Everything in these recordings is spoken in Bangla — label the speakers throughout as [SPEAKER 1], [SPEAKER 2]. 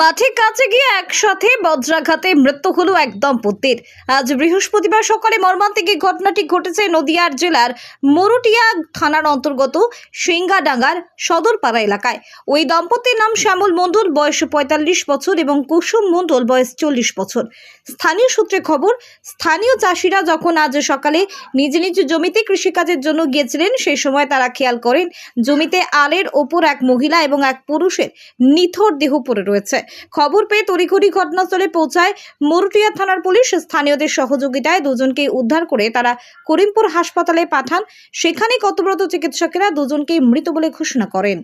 [SPEAKER 1] মাঠে কাছে গিয়ে একসাথে বজ্রাঘাতে মৃত্যু হলো এক দম্পতির। আজ বৃহস্পতিবার সকালে মর্মান্তিক ঘটনাটি ঘটেছে নদিয়ার জেলার মরুটিয়া থানার অন্তর্গত সিঙ্গাডাঙ্গার সদরপাড়া এলাকায়। ওই দম্পতির নাম শ্যামল মণ্ডল, বয়স পঁয়তাল্লিশ বছর এবং কুসুম মণ্ডল, বয়স চল্লিশ বছর। স্থানীয় সূত্রে খবর, স্থানীয় চাষিরা যখন আজ সকালে নিজ নিজ জমিতে কৃষিকাজের জন্য গিয়েছিলেন, সেই সময় তারা খেয়াল করেন, জমিতে আলের ওপর এক মহিলা এবং এক পুরুষের নিথর দেহ পড়ে রয়েছে। খবর পেয়ে তড়িঘড়ি ঘটনাস্থলে পৌঁছায় মরুটিয়া থানার পুলিশ। স্থানীয়দের সহযোগিতায় দুজনকে উদ্ধার করে তারা করিমপুর হাসপাতালে পাঠান। সেখানে কর্তব্যরত চিকিৎসকেরা দুজনকেই মৃত বলে ঘোষণা করেন।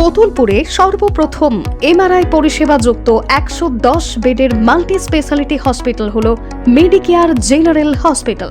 [SPEAKER 2] কতুলপুরে সর্বপ্রথম এমআরআই পরিষেবা যুক্ত একশো দশ বেডের মাল্টি স্পেশালিটি হসপিটাল হল মেডিকেয়ার জেনারেল হসপিটাল।